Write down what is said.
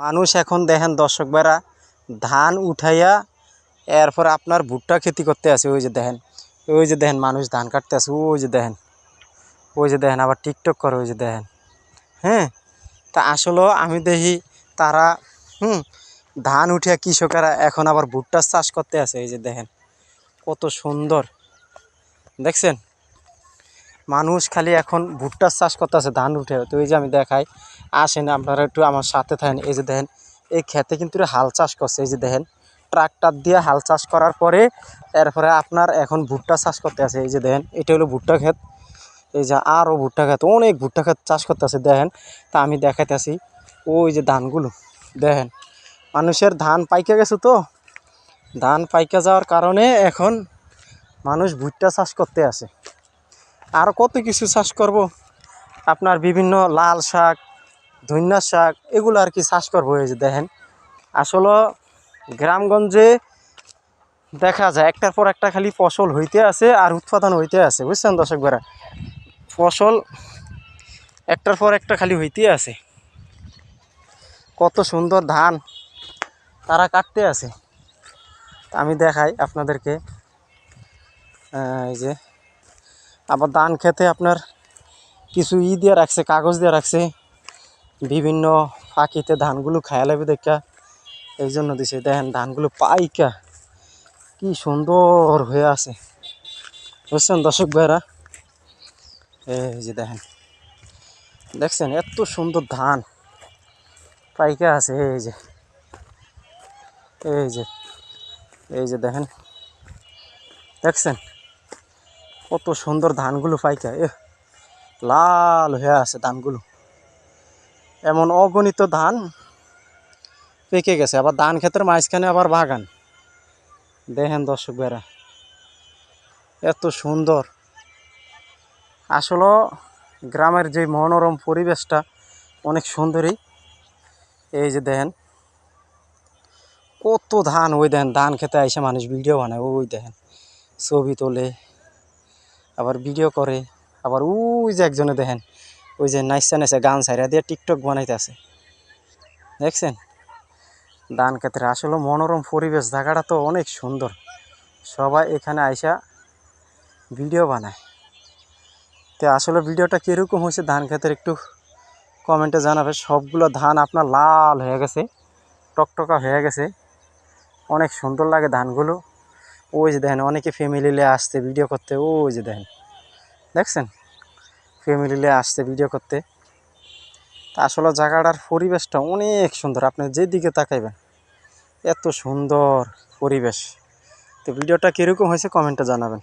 মানুষ এখন দেখেন দর্শক বেড়া ধান উঠাইয়া এরপর আপনার ভুট্টা খেতি করতে আছে। ওই যে দেখেন, ওই যে দেখেন মানুষ ধান কাটতে আছে। ওই যে দেখেন, ওই যে দেখেন আবার টিকটক করে, ওই যে দেখেন। হ্যাঁ তা আসলেও আমি দেখি তারা, হুম, ধান উঠিয়া কৃষকেরা এখন আবার ভুট্টার চাষ করতে আছে। এই যে দেখেন, কত সুন্দর। দেখছেন? মানুষ খালি এখন ভুট্টার চাষ করতে আছে ধান উঠে। তো এই যে আমি দেখাই, আসেন আপনারা একটু আমার সাথে থাকেন। এই যে দেখেন, এই খেতে কিন্তু হাল চাষ করছে। এই যে দেখেন, ট্রাক্টর দিয়ে হাল চাষ করার পরে এরপরে আপনার এখন ভুট্টা চাষ করতে আছে। এই যে দেখেন, এটা হলো ভুট্টা ক্ষেত। এই যে আরও ভুট্টা ক্ষেত, অনেক ভুট্টা ক্ষেত চাষ করতে আছে। দেখেন, তা আমি দেখাইতেছি ওই যে ধানগুলো, দেখেন, মানুষের ধান পাইকে গেছে তো। ধান পাইকে যাওয়ার কারণে এখন মানুষ ভুট্টা চাষ করতে আসে। আর কত কিছু চাষ করব? আপনার বিভিন্ন লাল শাক, ধন্যা শাক, এগুলো আর কি চাষ করব এই যে দেখেন। আসলে গ্রামগঞ্জে দেখা যায়, একটার পর একটা খালি ফসল হইতে আছে আর উৎপাদন হইতে আছে, বুঝছেন দর্শক বেড়া ফসল একটার পর একটা খালি হইতে আছে। কত সুন্দর ধান তারা কাটতে আছে। আমি দেখাই আপনাদেরকে। এই যে আবার ধান খেতে আপনার কিছু ই দিয়ে রাখছে, কাগজ দিয়ে রাখছে। বিভিন্ন ফাঁকিতে ধানগুলো খায়া লাগবে দেখা। এই জন্য দিছে, দেখেন ধানগুলো পাইকা। কি সুন্দর হয়ে আছে। বুঝছেন দর্শক ভাইরা? এই যে দেখেন। দেখছেন এত সুন্দর ধান। পাইকা আছে, এই যে। এই যে। এই যে দেখেন। দেখছেন? কত সুন্দর ধানগুলো পাইকা এ লাল হয়ে আছে ধানগুলো। এমন অগণিত ধান পেকে গেছে, আবার ধান ক্ষেতের মাঝখানে আবার বাগান। দেখেন দর্শক বেড়া এত সুন্দর। আসলে গ্রামের যে মনোরম পরিবেশটা অনেক সুন্দরই। এই যে দেখেন, কত ধান, ওই দেখেন ধান খেতে আইসে মানুষ ভিডিও বানায়, ওই দেখেন ছবি তোলে। আবার ভিডিও করে, আবার ওই যে একজনে দেখেন, ওই যে নাইসা নাইসা গান সাইরা দিয়ে টিকটক বানাইতে আছে। দেখছেন? ধান ক্ষেত্রে আসলে মনোরম পরিবেশ, জায়গাটা তো অনেক সুন্দর। সবাই এখানে আইসা ভিডিও বানায়। তো আসলে ভিডিওটা কীরকম হয়েছে ধান ক্ষেতের একটু কমেন্টে জানাবে। সবগুলো ধান আপনার লাল হয়ে গেছে, টকটকা হয়ে গেছে। অনেক সুন্দর লাগে ধানগুলো। ওই যে দেখেন, অনেকে ফ্যামিলি নিয়ে আসতে ভিডিও করতে, ওই যে দেখেন। দেখছেন? ফ্যামিলি নিয়ে আসতে ভিডিও করতে। তা আসলে জায়গাটার পরিবেশটা অনেক সুন্দর। আপনি যেদিকে তাকাইবেন, এত সুন্দর পরিবেশ। তো ভিডিওটা কীরকম হয়েছে কমেন্টে জানাবেন।